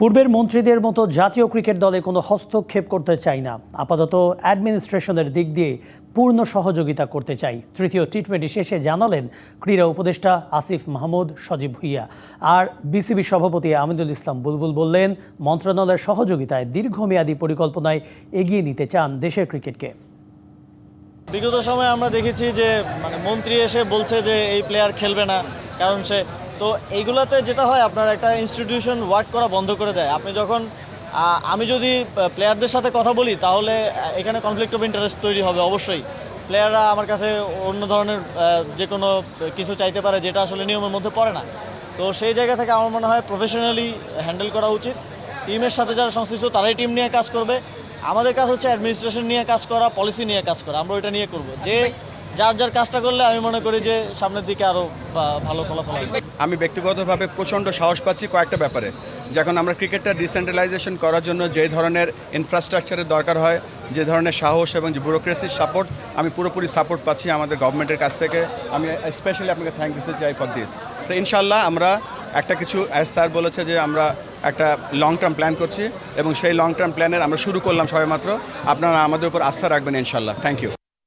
পূর্বের মন্ত্রীদের মতো জাতীয় ক্রিকেট দলে কোনো হস্তক্ষেপ করতে চাই না। আপাতত অ্যাডমিনিস্ট্রেশনের দিক দিয়ে পূর্ণ সহযোগিতা করতে চাই। তৃতীয় টি টোয়েন্টি শেষে জানালেন ক্রীড়া উপদেষ্টা আসিফ মাহমুদ, সজীব ভুইয়া। আর বিসিবি সভাপতি আমিনুল ইসলাম বুলবুল বললেন, মন্ত্রণালয়ের সহযোগিতায় দীর্ঘমেয়াদী পরিকল্পনায় এগিয়ে নিতে চান দেশের ক্রিকেটকে। বিগত সময়ে আমরা দেখেছি যে মানে মন্ত্রী এসে বলছে যে, এই প্লেয়ার খেলবে না। কারণ সে তো এইগুলোতে যেটা হয়, আপনার একটা ইনস্টিটিউশন ওয়ার্ক করা বন্ধ করে দেয়। আপনি যখন আমি যদি প্লেয়ারদের সাথে কথা বলি, তাহলে এখানে কনফ্লিক্ট অফ ইন্টারেস্ট তৈরি হবে, অবশ্যই। প্লেয়াররা আমার কাছে অন্য ধরনের যে কোনো কিছু চাইতে পারে, যেটা আসলে নিয়মের মধ্যে পড়ে না। তো সেই জায়গা থেকে আমার মনে হয় প্রফেশনালি হ্যান্ডেল করা উচিত। টিমের সাথে যারা সংশ্লিষ্ট, তারাই টিম নিয়ে কাজ করবে। আমাদের কাজ হচ্ছে অ্যাডমিনিস্ট্রেশন নিয়ে কাজ করা পলিসি নিয়ে কাজ করা, আমরা ওইটা নিয়ে করব। যে যার যার কাজটা করলে আমি মনে করি যে সামনের দিকে আরও ভালো ফলাফল আসবে। আমি ব্যক্তিগতভাবে প্রচণ্ড সাহস পাচ্ছি কয়েকটা ব্যাপারে। যখন আমরা ক্রিকেটটা ডিসেন্ট্রালাইজেশন করার জন্য যে ধরনের ইনফ্রাস্ট্রাকচারের দরকার হয়, যে ধরনের সাহস এবং যে ব্যুরোক্রেসির সাপোর্ট আমি পুরোপুরি সাপোর্ট পাচ্ছি আমাদের গভর্নমেন্টের কাছ থেকে। আমি স্পেশালি আপনাকে থ্যাংক দিতে চাই ফর দিস তো ইনশাল্লাহ আমরা একটা কিছু অ্যাজ স্যার বলেছে যে আমরা একটা লং টার্ম প্ল্যান করছি এবং সেই লং টার্ম প্ল্যানের আমরা শুরু করলাম সবেমাত্র। আপনারা আমাদের উপর আস্থা রাখবেন ইনশাল্লাহ থ্যাংক ইউ